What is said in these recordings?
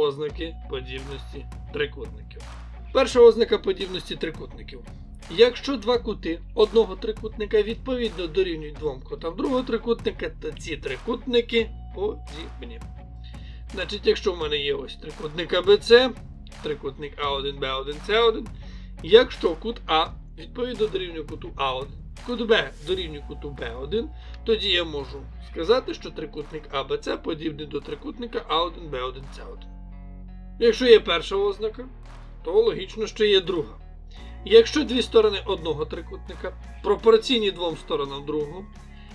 ознаки подібності трикутників. Перша ознака подібності трикутників. Якщо два кути одного трикутника відповідно дорівнюють двом кутам другого трикутника, то ці трикутники подібні. Значить, якщо в мене є ось трикутник АБЦ, трикутник А1, Б1, С1, якщо кут А відповідно дорівнює куту А1, кут Б дорівнює куту Б1, тоді я можу сказати, що трикутник АБЦ подібний до трикутника А1, Б1, С1. Якщо є перша ознака, то логічно, що є друга. Якщо дві сторони одного трикутника пропорційні двом сторонам другого,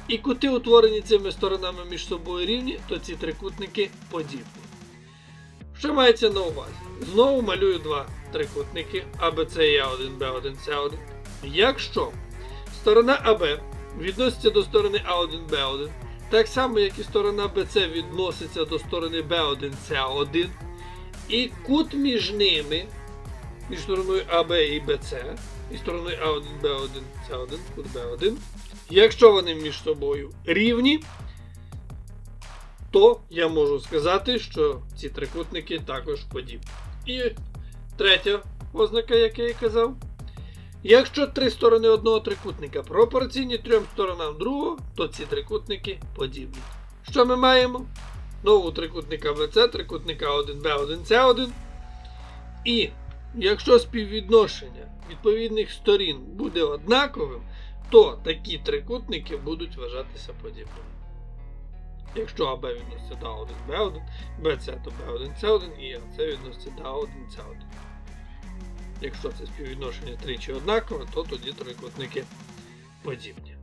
і кути, утворені цими сторонами між собою рівні, то ці трикутники подібні. Що мається на увазі? Знову малюю два трикутники ABC і A1, B1, C1. Якщо сторона АБ відноситься до сторони А1, Б1, так само, як і сторона BC відноситься до сторони B1, C1, і кут між ними, між стороною АБ і BC, і стороною А1, Б1, С1, кут Б1, якщо вони між собою рівні, то я можу сказати, що ці трикутники також подібні. І третя ознака, як я і казав. Якщо три сторони одного трикутника пропорційні трьом сторонам другого, то ці трикутники подібні. Що ми маємо? Нову трикутника ВЦ, трикутника 1Б1, С1. І якщо співвідношення відповідних сторін буде однаковим, то такі трикутники будуть вважатися подібними. Якщо АБ відноситься до А1, Б1, БЦ то Б1, С1 і АЦ відноситься до А1, С1. Якщо це співвідношення тричі однакове, то тоді трикутники подібні.